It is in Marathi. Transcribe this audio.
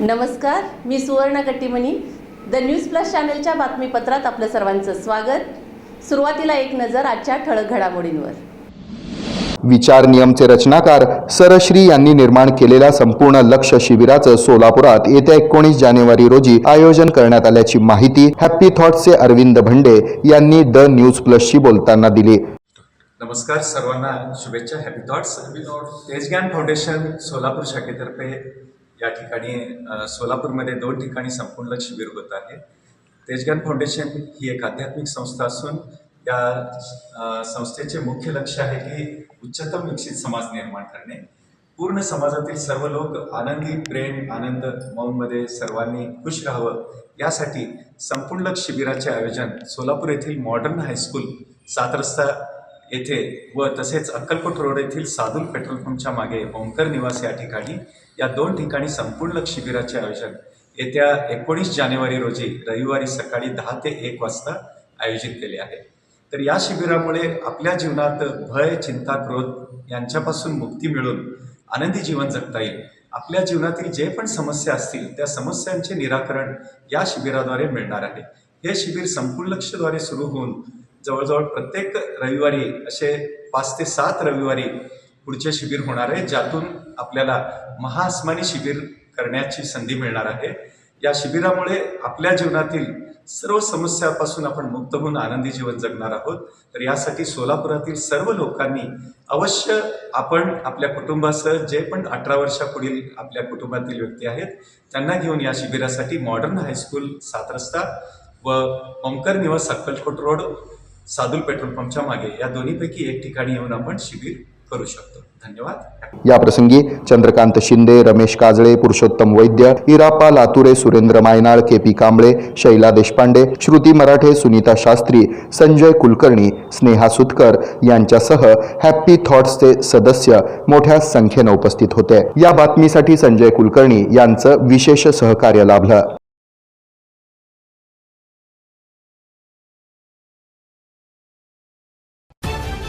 नमस्कार मी सुवर्ण कट्टीमणी द न्यूज प्लस चॅनलच्या बातमीपत्रात आपलं सर्वांचं स्वागत. सुरुवातीला एक नजर आजच्या ठळक घडामोडींवर. विचार नियमचे रचनाकार सरश्री यांनी निर्माण केलेल्या संपूर्ण लक्ष शिबिराचं सोलापुरात येत्या एकोणीस जानेवारी रोजी आयोजन करण्यात आल्याची माहिती हॅपी थॉट्सचे अरविंद भंडे यांनी द न्यूज प्लसशी बोलताना दिली. नमस्कार सर्वांना शुभेच्छा happy thoughts. Tejgyan foundation Solapur शाखेतर्फे या ठिकाणी सोलापूरमध्ये दोन ठिकाणी संपूर्ण शिबिर होत आहे. तेजगान फाउंडेशन ही एक आध्यात्मिक संस्था असून या संस्थेचे मुख्य लक्ष आहे की उच्चतम विकसित समाज निर्माण करणे. पूर्ण समाजातील सर्व लोक आनंदी प्रेम आनंद मौनमध्ये सर्वांनी खुश राहावं. यासाठी संपूर्ण लक्ष शिबिराचे आयोजन सोलापूर येथील मॉडर्न हायस्कूल सात रस्ता येथे व तसेच अक्कलकोट रोड येथील साधुल पेट्रोल पंपच्या मागे ओंकर निवास या ठिकाणी या दोन ठिकाणी संपूर्ण लक्ष शिबिराचे आयोजन येत्या एकोणीस जानेवारी रोजी रविवारी सकाळी दहा ते एक वाजता आयोजित केले आहे. तर या शिबिरामुळे आपल्या जीवनात भय चिंता क्रोध यांच्यापासून मुक्ती मिळून आनंदी जीवन जगता येईल. आपल्या जीवनातील जे पण समस्या असतील त्या समस्यांचे निराकरण या शिबिराद्वारे मिळणार आहे. हे शिबिर संपूर्ण लक्षद्वारे सुरू होऊन जवळजवळ प्रत्येक रविवारी असे पाच ते सात रविवारी पुढचे शिबिर होणार आहे ज्यातून आपल्याला महाआस्मानी शिबिर करण्याची संधी मिळणार आहे. या शिबिरामुळे आपल्या जीवनातील सर्व समस्यापासून आपण मुक्त होऊन आनंदी जीवन जगणार आहोत. तर यासाठी सोलापुरातील सर्व लोकांनी अवश्य आपण आपल्या कुटुंबासह जे पण अठरा वर्षापुढील आपल्या कुटुंबातील व्यक्ती आहेत त्यांना घेऊन या शिबिरासाठी मॉडर्न हायस्कूल सात रस्ता व ओंकर निवास अक्कलकोट रोड सादुल पेट्रोल पंपच्या मागे या दोन्हीपैकी एक ठिकाणी येऊन आपण शिबिर करू शकतो. धन्यवाद. या प्रसंगी चंद्रकांत शिंदे रमेश काजळे पुरुषोत्तम वैद्य इरापा लातुरे सुरेंद्र मायनाळ के पी कांबळे शैला देशपांडे श्रुती मराठे सुनीता शास्त्री संजय कुलकर्णी स्नेहा सुतकर यांच्यासह हॅपी थॉट्सचे सदस्य मोठ्या संख्येनं उपस्थित होते. या बातमीसाठी संजय कुलकर्णी यांचं विशेष सहकार्य लाभलं.